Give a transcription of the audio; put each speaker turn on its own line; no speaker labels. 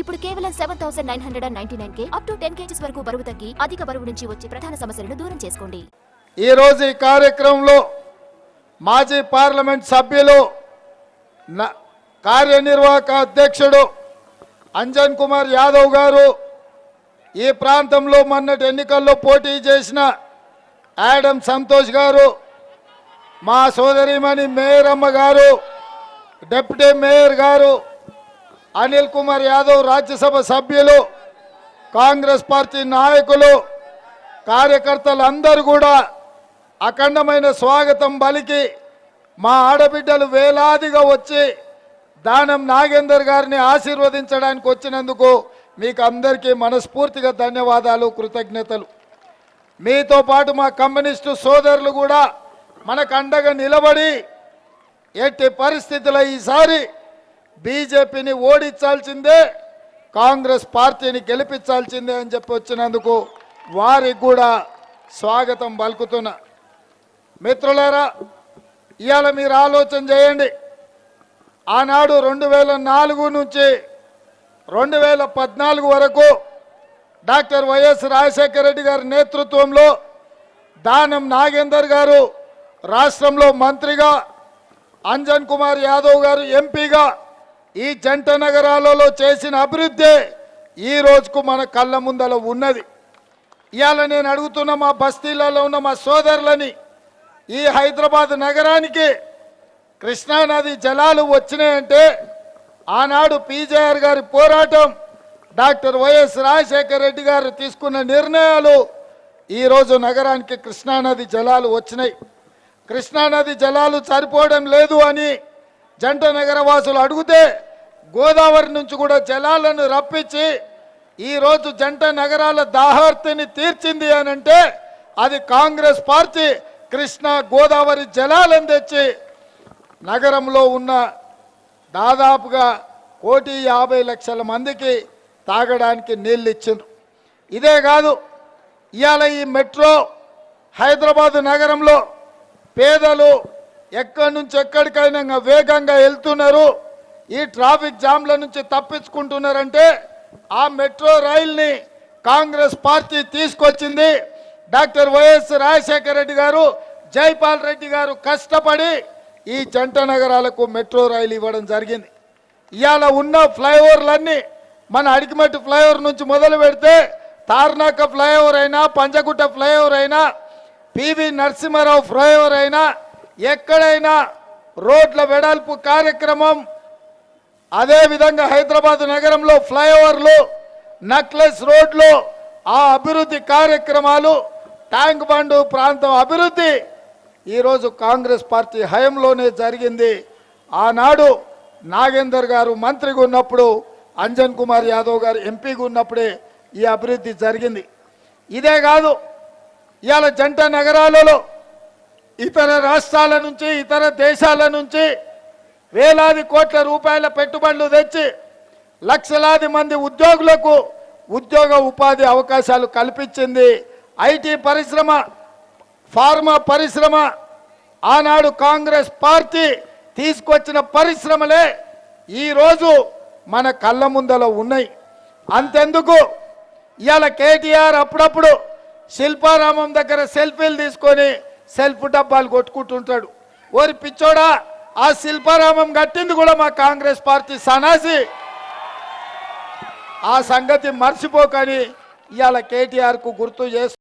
ఇప్పుడు కేవలం seven thousand nine hundred and ninety nine K up to ten kgs వరకు బరువు తగ్గి అధిక బరువు నుంచి వచ్చే ప్రధాన సమస్యలను దూరం చేసుకోండి.
ఈరోజు ఈ కార్యక్రమంలో మాజీ పార్లమెంట్ సభ్యులు కార్యనిర్వాహక అధ్యక్షుడు అంజన్ కుమార్ యాదవ్ గారు ఈ ప్రాంతంలో మొన్నటి ఎన్నికల్లో పోటీ చేసిన యాడమ్ సంతోష్ గారు మా సోదరిమణి మేయర్ అమ్మ గారు డిప్యూటీ మేయర్ గారు అనిల్ కుమార్ యాదవ్ రాజ్యసభ సభ్యులు కాంగ్రెస్ పార్టీ నాయకులు కార్యకర్తలు అందరూ కూడా అఖండమైన స్వాగతం బలికి మా ఆడబిడ్డలు వేలాదిగా వచ్చి దానం నాగేందర్ గారిని ఆశీర్వదించడానికి వచ్చినందుకు మీకు అందరికీ మనస్ఫూర్తిగా ధన్యవాదాలు కృతజ్ఞతలు. మీతో పాటు మా కమ్యూనిస్టు సోదరులు కూడా మనకు అండగా నిలబడి ఎట్టి పరిస్థితుల్లో ఈసారి బీజేపీని ఓడించాల్సిందే కాంగ్రెస్ పార్టీని గెలిపించాల్సిందే అని చెప్పి వచ్చినందుకు వారికి కూడా స్వాగతం పలుకుతున్నా. మిత్రులారా ఇవాళ మీరు ఆలోచన చేయండి. ఆనాడు రెండు వేల నాలుగు నుంచి రెండు వేల పద్నాలుగు వరకు డాక్టర్ వైఎస్ రాజశేఖర రెడ్డి గారి నేతృత్వంలో దానం నాగేందర్ గారు రాష్ట్రంలో మంత్రిగా అంజన్ కుమార్ యాదవ్ గారు ఎంపీగా ఈ జంట నగరాలలో చేసిన అభివృద్ధి ఈ రోజుకు మన కళ్ళ ముందల ఉన్నది. ఇవాళ నేను అడుగుతున్న మా బస్తీలలో ఉన్న మా సోదరులని ఈ హైదరాబాద్ నగరానికి కృష్ణానది జలాలు వచ్చినాయంటే ఆనాడు పీజేఆర్ గారి పోరాటం డాక్టర్ వైఎస్ రాజశేఖర రెడ్డి గారు తీసుకున్న నిర్ణయాలు ఈరోజు నగరానికి కృష్ణానది జలాలు వచ్చినాయి. కృష్ణానది జలాలు సరిపోవడం లేదు అని జంట నగరవాసులు అడిగితే గోదావరి నుంచి కూడా జలాలను రప్పించి ఈరోజు జంట నగరాల దాహార్తిని తీర్చింది అని అంటే అది కాంగ్రెస్ పార్టీ కృష్ణా గోదావరి జలాలను తెచ్చి నగరంలో ఉన్న దాదాపుగా కోటి యాభై లక్షల మందికి తాగడానికి నీళ్ళు ఇచ్చిండ్రు ఇదే కాదు ఇవాళ ఈ మెట్రో హైదరాబాదు నగరంలో పేదలు ఎక్కడి నుంచి ఎక్కడికైనా వేగంగా వెళ్తున్నారు. ఈ ట్రాఫిక్ జామ్ల నుంచి తప్పించుకుంటున్నారంటే ఆ మెట్రో రైల్ని కాంగ్రెస్ పార్టీ తీసుకొచ్చింది. డాక్టర్ వైఎస్ రాజశేఖర రెడ్డి గారు జైపాల్ రెడ్డి గారు కష్టపడి ఈ జంట నగరాలకు మెట్రో రైలు ఇవ్వడం జరిగింది. ఇవాళ ఉన్న ఫ్లైఓవర్లన్నీ మన అడిగిమట్టి ఫ్లైఓవర్ నుంచి మొదలు పెడితే తార్నాక ఫ్లైఓవర్ అయినా పంజగుట్ట ఫ్లైఓవర్ అయినా పివి నరసింహారావు ఫ్లైఓవర్ అయినా ఎక్కడైనా రోడ్ల వెడల్పు కార్యక్రమం అదేవిధంగా హైదరాబాద్ నగరంలో ఫ్లైఓవర్లు నక్లెస్ రోడ్లు ఆ అభివృద్ధి కార్యక్రమాలు ట్యాంక్ బండ్ ప్రాంతం అభివృద్ధి ఈరోజు కాంగ్రెస్ పార్టీ హయంలోనే జరిగింది. ఆనాడు నాగేందర్ గారు మంత్రిగా ఉన్నప్పుడు అంజన్ కుమార్ యాదవ్ గారు ఎంపీగా ఉన్నప్పుడే ఈ అభివృద్ధి జరిగింది. ఇదే కాదు ఇవాళ జంట నగరాలలో ఇతర రాష్ట్రాల నుంచి ఇతర దేశాల నుంచి వేలాది కోట్ల రూపాయల పెట్టుబడులు తెచ్చి లక్షలాది మంది ఉద్యోగులకు ఉద్యోగ ఉపాధి అవకాశాలు కల్పించింది. ఐటీ పరిశ్రమ ఫార్మా పరిశ్రమ ఆనాడు కాంగ్రెస్ పార్టీ తీసుకొచ్చిన పరిశ్రమలే ఈరోజు మన కళ్ళ ముందల ఉన్నాయి. అంతెందుకు? ఇవాళ కేటీఆర్ అప్పుడప్పుడు శిల్పారామం దగ్గర సెల్ఫీలు తీసుకొని సెల్ఫ్ డబ్బాలు కొట్టుకుంటుంటాడు. ఓరి పిచ్చోడా ఆ శిల్పారామం కట్టింది కూడా మా కాంగ్రెస్ పార్టీ సనాసి. ఆ సంగతి మర్చిపోకని ఇవాళ కేటీఆర్కు గుర్తు చేస్తూ